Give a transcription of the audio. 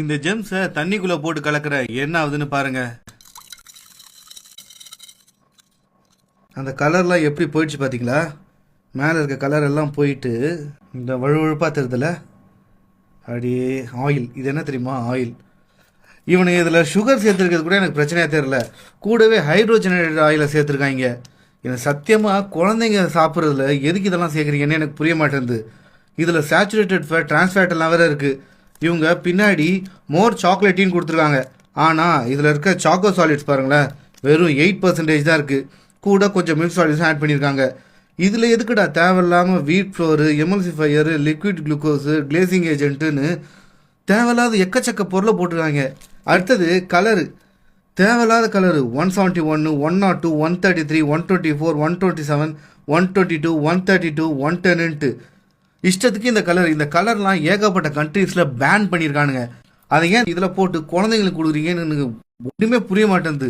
இந்த ஜெம்ஸை தண்ணிக்குள்ள போட்டு கலக்கிற என்ன ஆகுதுன்னு பாருங்க. அந்த கலர்லாம் எப்படி போயிடுச்சு பார்த்தீங்களா மேலே இருக்க கலர் எல்லாம் போயிட்டு இந்த வழுவழுப்பாக தெரியுதுல அப்படியே ஆயில் இது என்ன தெரியுமா ஆயில் இவனு இதில் சுகர் சேர்த்துருக்கிறது கூட எனக்கு பிரச்சனையாக தெரில கூடவே ஹைட்ரோஜனேட்டட் ஆயிலை சேர்த்துருக்காங்க. எனக்கு சத்தியமாக குழந்தைங்க சாப்பிட்றதுல எதுக்கு இதெல்லாம் சேர்க்குறீங்கன்னு எனக்கு புரிய மாட்டேங்குது. இதில் சேச்சுரேட்டட் ஃபேட் டிரான்ஸ்ஃபேட் எல்லாம் வேறு இருக்குது இவங்க பின்னாடி மோர் சாக்லேட்டின்னு கொடுத்துருக்காங்க. ஆனால் இதில் இருக்க சாக்கோ சாலிட்ஸ் பாருங்களேன் வெறும் எயிட் பர்சன்டேஜ் தான் இருக்குது கூட கொஞ்சம் மில்க் சாலிட்ஸும் ஆட் பண்ணியிருக்காங்க. இதில் எதுக்குடா தேவையில்லாமல் wheat flour emulsifier liquid glucose glazing ஏஜென்ட்டுன்னு தேவையில்லாத எக்கச்சக்க பொருளை போட்டிருக்காங்க. அடுத்தது கலரு தேவையில்லாத கலரு ஒன் செவன்ட்டி ஒன்று one naught two one thirty three one twenty four one twenty seven one twenty two one thirty two one டென்னுன்ட்டு இஷ்டத்துக்கு இந்த கலர் இந்த கலர்லாம் ஏகப்பட்ட கண்ட்ரீஸில் பேன் பண்ணியிருக்கானுங்க அதை ஏன் இதில் போட்டு குழந்தைங்களுக்கு கொடுக்குறீங்கன்னு ஒன்றுமே புரிய மாட்டேங்குது